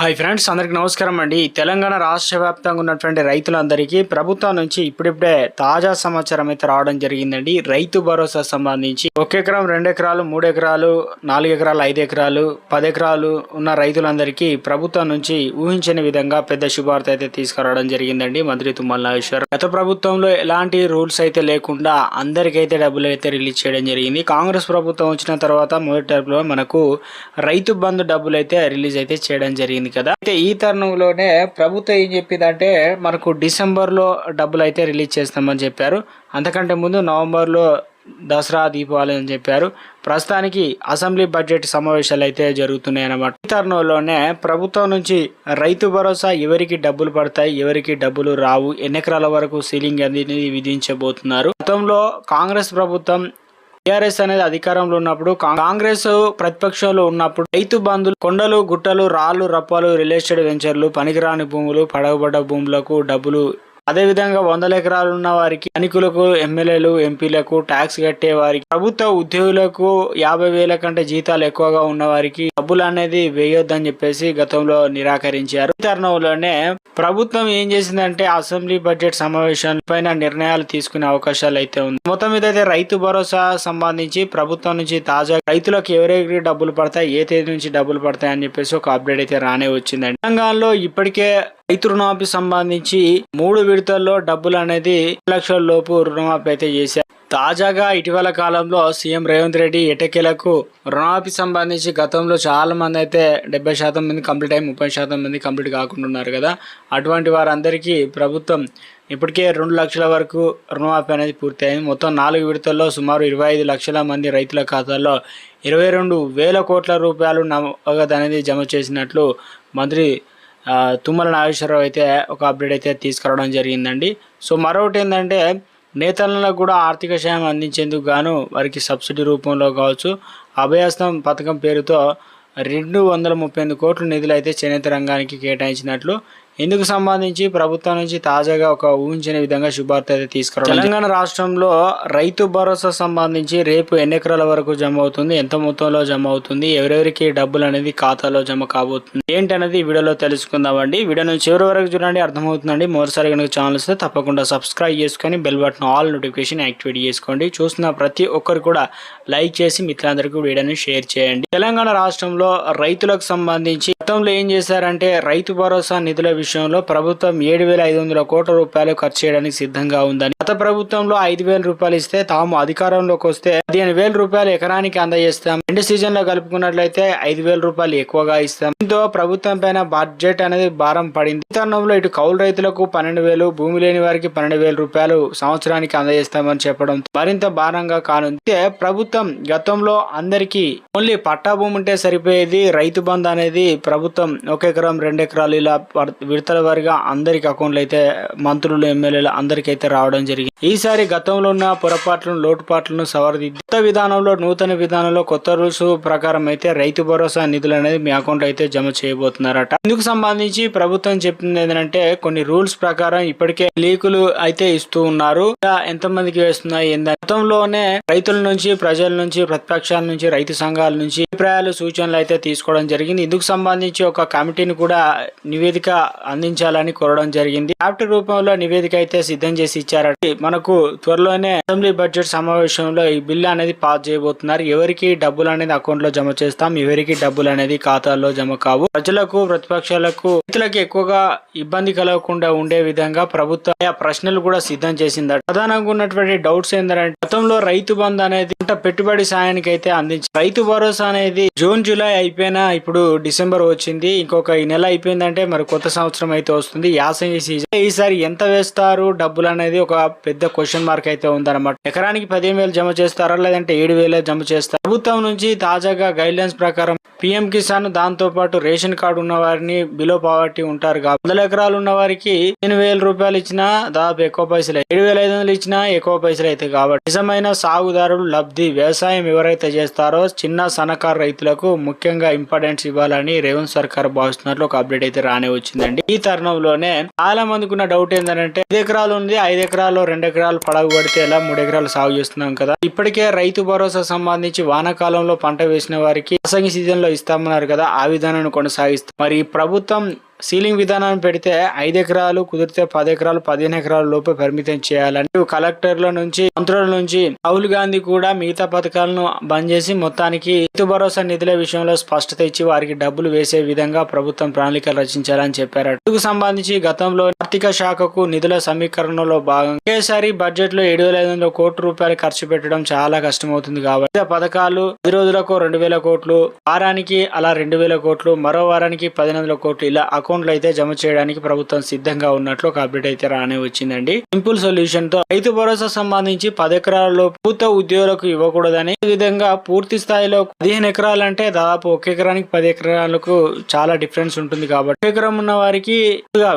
Hi friends అందరికీ నమస్కారం అండి. తెలంగాణ రాష్ట్ర వ్యాప్తంగా ఉన్నటువంటి రైతులందరికీ ప్రభుత్వం నుంచి ఇప్పుడిప్పుడే తాజా సమాచారం అయితే రావడం జరిగిందండి. రైతు భరోసా సంబంధించి ఒక ఎకరం రెండు ఎకరాలు మూడు ఎకరాలు నాలుగు ఎకరాలు ఐదు ఎకరాలు పది ఎకరాలు ఉన్న రైతులందరికీ ప్రభుత్వం నుంచి ఊహించని విధంగా పెద్ద శుభార్త అయితే తీసుకురావడం జరిగిందండి మంత్రి తుమ్మల నాగేశ్వర్ గత ప్రభుత్వంలో ఎలాంటి రూల్స్ అయితే లేకుండా అందరికైతే డబ్బులు అయితే రిలీజ్ చేయడం జరిగింది. కాంగ్రెస్ ప్రభుత్వం వచ్చిన తర్వాత మొదటి టర్మ్లో మనకు రైతు బంధు డబ్బులు అయితే రిలీజ్ అయితే చేయడం జరిగింది. కదా? అయితే ఈ తరుణంలోనే ప్రభుత్వం ఏం చెప్పిందంటే మనకు డిసెంబర్లో డబ్బులు అయితే రిలీజ్ చేస్తామని చెప్పారు. అంతకంటే ముందు నవంబర్లో దసరా దీపావళి అని చెప్పారు. ప్రస్తుతానికి అసెంబ్లీ బడ్జెట్ సమావేశాలు అయితే జరుగుతున్నాయి అన్నమాట. ఈ తరుణంలోనే ప్రభుత్వం నుంచి రైతు భరోసా ఎవరికి డబ్బులు పడతాయి ఎవరికి డబ్బులు రావు ఎన్ని ఎకరాల వరకు సీలింగ్ అనేది విధించబోతున్నారు. గతంలో కాంగ్రెస్ ప్రభుత్వం టిఆర్ఎస్ అనేది అధికారంలో ఉన్నప్పుడు కాంగ్రెస్ ప్రతిపక్షంలో ఉన్నప్పుడు రైతు బంధులు కొండలు గుట్టలు రాళ్ళు రప్పలు రియల్ ఎస్టేట్ వెంచర్లు పనికిరాని భూములు పడవబడ్డ భూములకు డబ్బులు అదే విధంగా వందల ఎకరాలు ఉన్న వారికి ధనికులకు ఎమ్మెల్యేలు ఎంపీలకు ట్యాక్స్ కట్టే వారికి ప్రభుత్వ ఉద్యోగులకు యాభై వేల కంటే జీతాలు ఎక్కువగా ఉన్న వారికి డబ్బులు అనేది వేయొద్దని చెప్పేసి గతంలో నిరాకరించారు. ఈ తరుణంలోనే ప్రభుత్వం ఏం చేసిందంటే అసెంబ్లీ బడ్జెట్ సమావేశం పైన నిర్ణయాలు తీసుకునే అవకాశాలు అయితే ఉంది మొత్తం మీద అయితే రైతు భరోసా సంబంధించి ప్రభుత్వం నుంచి తాజా రైతులకు ఎవరెవరికి డబ్బులు పడతాయి ఏ తేదీ నుంచి డబ్బులు పడతాయి అని చెప్పేసి ఒక అప్డేట్ అయితే రానే వచ్చిందండి. తెలంగాణలో ఇప్పటికే రైతు రుణమాఫీ సంబంధించి మూడు విడతల్లో డబ్బులు అనేది లక్షల లోపు రుణమాఫీ అయితే చేశారు. తాజాగా ఇటీవల కాలంలో సీఎం రేవంత్ రెడ్డి ఎటకేలకు రుణమాఫీ సంబంధించి గతంలో చాలా మంది అయితే డెబ్బై శాతం మంది కంప్లీట్ అయ్యి ముప్పై శాతం మంది కంప్లీట్ కాకుండా ఉన్నారు కదా. అటువంటి వారందరికీ ప్రభుత్వం ఇప్పటికే రెండు లక్షల వరకు రుణమాఫీ అనేది పూర్తయింది. మొత్తం నాలుగు విడతల్లో సుమారు ఇరవై ఐదు లక్షల మంది రైతుల ఖాతాల్లో ఇరవై రెండు వేల కోట్ల రూపాయలు నగదు అనేది జమ చేసినట్లు మంత్రి తుమ్మల నాగేశ్వరరావు అయితే ఒక అప్డేట్ అయితే తీసుకురావడం జరిగిందండి. సో మరొకటి ఏంటంటే నేతలకు కూడా ఆర్థిక సాయం అందించేందుకు గాను వారికి సబ్సిడీ రూపంలో కావచ్చు అభయాస్తం పథకం పేరుతో రెండు వందల ముప్పై ఎనిమిది కోట్ల నిధులు అయితే చేనేత రంగానికి కేటాయించినట్లు ఇందుకు సంబంధించి ప్రభుత్వం నుంచి తాజాగా ఒక ఊహించిన విధంగా శుభార్త అయితే తీసుకురావడం? తెలంగాణ రాష్ట్రంలో రైతు భరోసా సంబంధించి రేపు ఎన్ని ఎకరాల వరకు జమ అవుతుంది? ఎంత మొత్తంలో జమ అవుతుంది? ఎవరెవరికి డబ్బులు అనేది ఖాతాలో జమ కాబోతుంది? ఏంటనేది ఈ వీడియోలో తెలుసుకుందామండి. వీడియోను చివరి వరకు చూడండి అర్థమవుతుందండి. మరోసారి కనుక ఛానల్ వస్తే తప్పకుండా సబ్స్క్రైబ్ చేసుకొని bell button all notification activate చేసుకోండి. చూస్తున్న ప్రతి ఒక్కరు కూడా లైక్ చేసి మిత్రులందరికీ వీడియోని షేర్ చేయండి. తెలంగాణ రాష్ట్రంలో రైతులకు సంబంధించి గతంలో ఏం చేశారంటే రైతు భరోసా నిధుల విషయంలో ప్రభుత్వం ఏడు వేల ఐదు వందల కోట్ల రూపాయలు ఖర్చు చేయడానికి సిద్ధంగా ఉందని. గత ప్రభుత్వంలో ఐదు వేల రూపాయలు ఇస్తే తాము అధికారంలోకి వస్తే పదిహేను వేల రూపాయలు ఎకరానికి అందజేస్తాం. రెండు సీజన్లో కలుపుకున్నట్లయితే ఐదు వేల రూపాయలు ఎక్కువగా ఇస్తాం. దీంతో ప్రభుత్వం పైన బడ్జెట్ అనేది భారం పడింది. తరుణంలో ఇటు కౌలు రైతులకు పన్నెండు వేలు భూమి లేని వారికి పన్నెండు వేల రూపాయలు సంవత్సరానికి అందజేస్తామని చెప్పడం మరింత భారంగా కానుంది. ప్రభుత్వం గతంలో అందరికీ ఓన్లీ పట్టా భూమి ఉంటే సరిపోయేది రైతు బంధు అనేది ప్రభుత్వం ఒక ఎకరం రెండు ఎకరాలు ఇలా పడ- విడతల వారిగా అందరికి అకౌంట్లు అయితే మంత్రులు ఎమ్మెల్యేలు అందరికీ అయితే రావడం జరిగింది. ఈసారి గతంలో ఉన్న పొరపాట్లను లోటుపాట్లను సవరదిద్ది కొత్త విధానంలో నూతన విధానంలో కొత్త రూల్స్ ప్రకారం అయితే రైతు భరోసా నిధులు అనేది మీ అకౌంట్ అయితే జమ చేయబోతున్నారట. ఇందుకు సంబంధించి ప్రభుత్వం చెప్పింది ఏంటంటే కొన్ని రూల్స్ ప్రకారం ఇప్పటికే లీకులు అయితే ఇస్తూ ఉన్నారు. ఇలా ఎంతమందికి వేస్తున్నాయి గతంలోనే రైతుల నుంచి ప్రజల నుంచి ప్రతిపక్షాల నుంచి రైతు సంఘాల నుంచి అభిప్రాయాలు సూచనలు అయితే తీసుకోవడం జరిగింది. ఇందుకు సంబంధించి ఒక కమిటీని కూడా నివేదిక అందించాలని కోరడం జరిగింది. డ్రాఫ్ట్ రూపంలో నివేదిక అయితే సిద్ధం చేసి ఇచ్చారట మనకు త్వరలోనే అసెంబ్లీ బడ్జెట్ సమావేశంలో ఈ బిల్లు అనేది పాస్ చేయబోతున్నారు. ఎవరికి డబ్బులు అనేది అకౌంట్లో జమ చేస్తాం. ఎవరికి డబ్బులు అనేది ఖాతాల్లో జమ కావు. ప్రజలకు ప్రతిపక్షాలకు రైతులకు ఎక్కువగా ఇబ్బంది కలగకుండా ఉండే విధంగా ప్రభుత్వం ప్రశ్నలు కూడా సిద్ధం చేసిందట. ప్రధానంగా ఉన్నటువంటి డౌట్స్ ఏంటంటే గతంలో రైతు బంధు అనేది పంట పెట్టుబడి సాయానికి అయితే అందించి రైతు భరోసా అనేది జూన్ జూలై అయిపోయినా ఇప్పుడు డిసెంబర్ వచ్చింది. ఇంకొక ఈ నెల అయిపోయిందంటే మరి కొత్త సంవత్సరం అయితే వస్తుంది. యాసంగి సీజన్ ఈసారి ఎంత వేస్తారు? డబ్బులు అనేది ఒక పెద్ద క్వశ్చన్ మార్క్ అయితే ఉందన్నమాట. ఎకరానికి పదిహేను వేలు జమ చేస్తారా? లేదంటే ఏడు వేలే జమ చేస్తారా? ప్రభుత్వం నుంచి తాజాగా గైడ్ లైన్స్ ప్రకారం పిఎం కిసాన్ దాంతో పాటు రేషన్ కార్డు ఉన్న వారిని బిలో పావర్టీ ఉంటారు కాబట్టి వందల ఎకరాలు ఉన్న వారికి పదిహేను వేల రూపాయలు ఇచ్చినా దాదాపు ఎక్కువ పైసలు. ఏడు వేల ఐదు వందలు ఇచ్చినా ఎక్కువ పైసలు అయితే కాబట్టి నిజమైన సాగుదారులు లబ్ధి వ్యవసాయం ఎవరైతే చేస్తారో చిన్న సన్నకారు రైతులకు ముఖ్యంగా ఇంపార్టెన్స్ ఇవ్వాలని రేవంత్ సర్కార్ భావిస్తున్నట్లు ఒక అప్డేట్ అయితే రానే వచ్చిందండి. జరిగిందండి ఈ తరుణంలోనే చాలా మందికి ఉన్న డౌట్ ఏంటంటే ఐదు ఎకరాలు ఉంది ఐదు ఎకరాలు రెండు ఎకరాలు పడవ పడితే ఎలా మూడు ఎకరాలు సాగు చేస్తున్నాం కదా? ఇప్పటికే రైతు భరోసా సంబంధించి వానాకాలంలో పంట వేసిన వారికి అసంగి సీజన్లో ఇస్తామన్నారు కదా ఆ విధానాన్ని కొనసాగిస్తారు. మరి ఈ ప్రభుత్వం సీలింగ్ విధానాన్ని పెడితే ఐదు ఎకరాలు కుదిరితే పది ఎకరాలు పదిహేను ఎకరాల లోపు పరిమితం చేయాలని కలెక్టర్ల నుంచి మంత్రుల నుంచి రాహుల్ గాంధీ కూడా మిగతా పథకాలను బంద్ చేసి మొత్తానికి రైతు భరోసా నిధుల విషయంలో స్పష్టత ఇచ్చి వారికి డబ్బులు వేసే విధంగా ప్రభుత్వం ప్రణాళికలు రచించాలని చెప్పారు. ఇందుకు సంబంధించి గతంలో ఆర్థిక శాఖకు నిధుల సమీకరణలో భాగంగా ఒకేసారి బడ్జెట్లో ఏడు వేల ఐదు వందల కోట్ల రూపాయలు ఖర్చు పెట్టడం చాలా కష్టమవుతుంది కాబట్టి పథకాలు పది రోజులకు రెండు వేల కోట్లు వారానికి అలా రెండు వేల కోట్లు మరో వారానికి పదిహేను వందల కోట్లు ఇలా అకౌంట్లు అయితే జమ చేయడానికి ప్రభుత్వం సిద్ధంగా ఉన్నట్లు ఒక అప్డేట్ అయితే రానే వచ్చిందండి. సింపుల్ సొల్యూషన్తో రైతు భరోసా సంబంధించి పది ఎకరాల్లో పూర్త ఉద్యోగులకు ఇవ్వకూడదని ఈ విధంగా పూర్తి స్థాయిలో పదిహేను ఎకరాలు అంటే దాదాపు ఒక ఎకరానికి పది ఎకరాలకు చాలా డిఫరెన్స్ ఉంటుంది కాబట్టి ఎకరం ఉన్న వారికి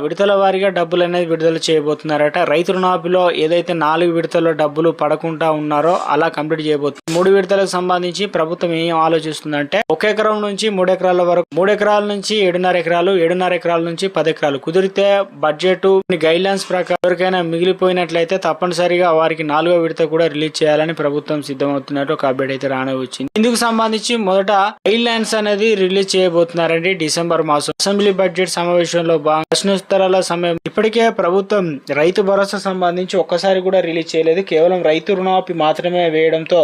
విడతల వారీగా డబ్బులు అనేది విడుదల చేయబోతున్నారట. రైతు రుణాపిలో ఏదైతే నాలుగు విడతల్లో డబ్బులు పడకుండా ఉన్నారో అలా కంప్లీట్ చేయబోతుంది మూడు విడతలకు సంబంధించి ప్రభుత్వం ఏం ఆలోచిస్తుందంటే ఒక ఎకరం నుంచి మూడు ఎకరాల వరకు మూడు ఎకరాల నుంచి ఏడున్నర ఎకరాలు ఏడున్నర ఎకరాల నుంచి పది ఎకరాలు కుదిరితే బడ్జెట్ గైడ్ లైన్స్ ప్రకారం ఎవరికైనా మిగిలిపోయినట్లయితే తప్పనిసరిగా వారికి నాలుగో విడత కూడా రిలీజ్ చేయాలని ప్రభుత్వం సిద్ధమవుతున్నట్టు ఒక అప్డేట్ అయితే రానే వచ్చింది. ఇందుకు సంబంధించి మొదట గైడ్ లైన్స్ అనేది రిలీజ్ చేయబోతున్నారండి డిసెంబర్ మాసం. అసెంబ్లీ బడ్జెట్ సమావేశంలో భాగంగా ప్రశ్నోత్తరాల సమయం. ఇప్పటికే ప్రభుత్వం రైతు భరోసా సంబంధించి ఒక్కసారి కూడా రిలీజ్ చేయలేదు. కేవలం రైతు రుణమాఫీ మాత్రమే వేయడంతో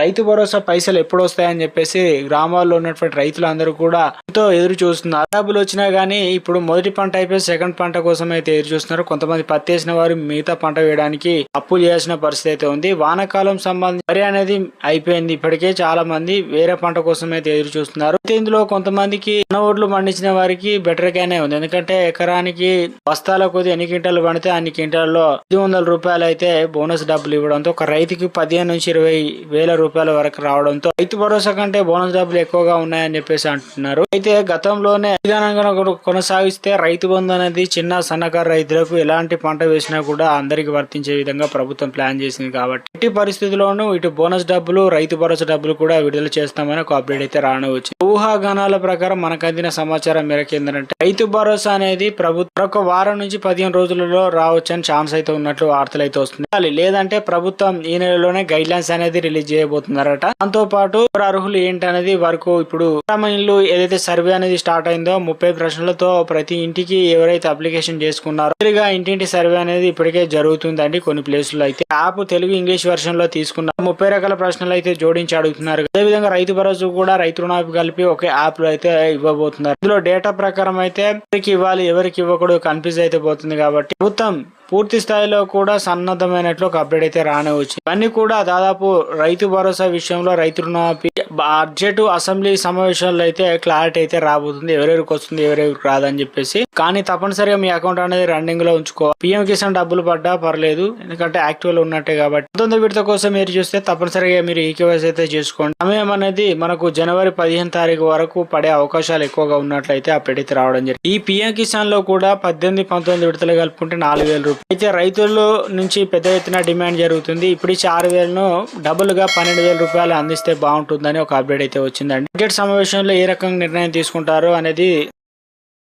రైతు భరోసా పైసలు ఎప్పుడు వస్తాయని చెప్పేసి గ్రామాల్లో ఉన్నటువంటి రైతులందరూ కూడా ఎంతో ఎదురు చూస్తున్నారు డబ్బులు వచ్చినా కానీ ఇప్పుడు మొదటి పంట అయిపోయి సెకండ్ పంట కోసం అయితే ఎదురు చూస్తున్నారు. కొంతమంది పత్తి వేసిన వారు మిగతా పంట వేయడానికి అప్పు చేయాల్సిన పరిస్థితి అయితే ఉంది. వానాకాలం సంబంధించి వరి అనేది అయిపోయింది. ఇప్పటికే చాలా మంది వేరే పంట కోసం అయితే ఎదురు చూస్తున్నారు. ఇందులో కొంతమందికి ఉన్న ఓట్లు పండించిన వారికి బెటర్ గానే ఉంది. ఎందుకంటే ఎకరానికి బస్తాల కొద్ది ఎన్ని క్వింటాలు పండితే అన్ని క్వింటాల్లో ఐదు వందల రూపాయలు అయితే బోనస్ డబ్బులు ఇవ్వడంతో ఒక రైతుకి పదిహేను నుంచి ఇరవై వేల రూపాయల వరకు రావడంతో రైతు భరోసా కంటే బోనస్ డబ్బులు ఎక్కువగా ఉన్నాయని చెప్పేసి అంటున్నారు. అయితే గతంలోనే విధానంగా కొనసాగిస్తే రైతు బంధు అనేది చిన్న సన్నకారు రైతులకు ఎలాంటి పంట వేసినా కూడా అందరికి వర్తించే విధంగా ప్రభుత్వం ప్లాన్ చేసింది కాబట్టి ఇట్టి పరిస్థితుల్లోనూ ఇటు బోనస్ డబ్బులు రైతు భరోసా డబ్బులు కూడా విడుదల చేస్తామని ఒక అప్డేట్ అయితే రానవచ్చు ఊహాగానాల ప్రకారం మనకు అందిన సమాచారం మేరకు ఏంటంటే రైతు భరోసా అనేది ప్రభుత్వం ఒక వారం నుంచి పదిహేను రోజులలో రావచ్చని ఛాన్స్ అయితే ఉన్నట్లు వార్తలు అయితే వస్తున్నాయి. లేదంటే ప్రభుత్వం ఈ నెలలోనే గైడ్ లైన్స్ అనేది రిలీజ్ చేయబోతున్నారట. దాంతో పాటు అర్హులు ఏంటనేది వరకు ఇప్పుడు గ్రామ ఇల్లు ఏదైతే సర్వే అనేది స్టార్ట్ అయిందో ముప్పై ప్రశ్నలతో ప్రతి ఇంటికి ఎవరైతే అప్లికేషన్ చేసుకున్నారో నేరుగా ఇంటింటి సర్వే అనేది ఇప్పటికే జరుగుతుందండి కొన్ని ప్లేసుల్లో. అయితే యాప్ తెలుగు ఇంగ్లీష్ వర్షన్లో తీసుకున్నారు ముప్పై రకాల ప్రశ్నలు అయితే జోడించి అడుగుతున్నారు. అదేవిధంగా రైతు భరోసా కూడా రైతు రుణాపి కలిపి ఒక యాప్లో అయితే ఇవ్వబోతున్నారు. ఇందులో డేటా ప్రకారం అయితే ఎవరికి ఇవ్వాలి ఎవరికి ఇవ్వకూడదు కన్ఫ్యూజ్ అయితే పోతుంది కాబట్టి ప్రభుత్వం పూర్తి స్థాయిలో కూడా సన్నద్ధమైనట్లు ఒక అప్డేట్ అయితే రానే వచ్చింది. ఇవన్నీ కూడా దాదాపు రైతు భరోసా విషయంలో రైతు రుణమాఫీ బడ్జెట్ అసెంబ్లీ సమావేశాల్లో అయితే క్లారిటీ అయితే రాబోతుంది. ఎవరెవరికి వస్తుంది ఎవరెవరికి రాదని చెప్పేసి కానీ తప్పనిసరిగా మీ అకౌంట్ అనేది రన్నింగ్లో ఉంచుకో. పిఎం కిసాన్ డబ్బులు పడ్డా పర్లేదు ఎందుకంటే యాక్టివ్లో ఉన్నట్టే కాబట్టి. పంతొమ్మిది విడత కోసం మీరు చూస్తే తప్పనిసరిగా మీరు ఈకేవైసీ అయితే చేసుకోండి. సమయం అనేది మనకు జనవరి పదిహేను తారీఖు వరకు పడే అవకాశాలు ఎక్కువగా ఉన్నట్లయితే ఆ పెడితే రావడం జరిగింది. ఈ పిఎం కిసాన్లో కూడా పద్దెనిమిది పంతొమ్మిది విడతలు కలుపుకుంటే నాలుగు వేల రూపాయలు. అయితే రైతుల నుంచి పెద్ద ఎత్తున డిమాండ్ జరుగుతుంది. ఇప్పుడు ఆరు వేలను డబుల్గా పన్నెండు వేల రూపాయలు అందిస్తే బాగుంటుందని ఒక అప్డేట్ అయితే వచ్చిందండి. బడ్జెట్ సమావేశంలో ఏ రకంగా నిర్ణయం తీసుకుంటారు అనేది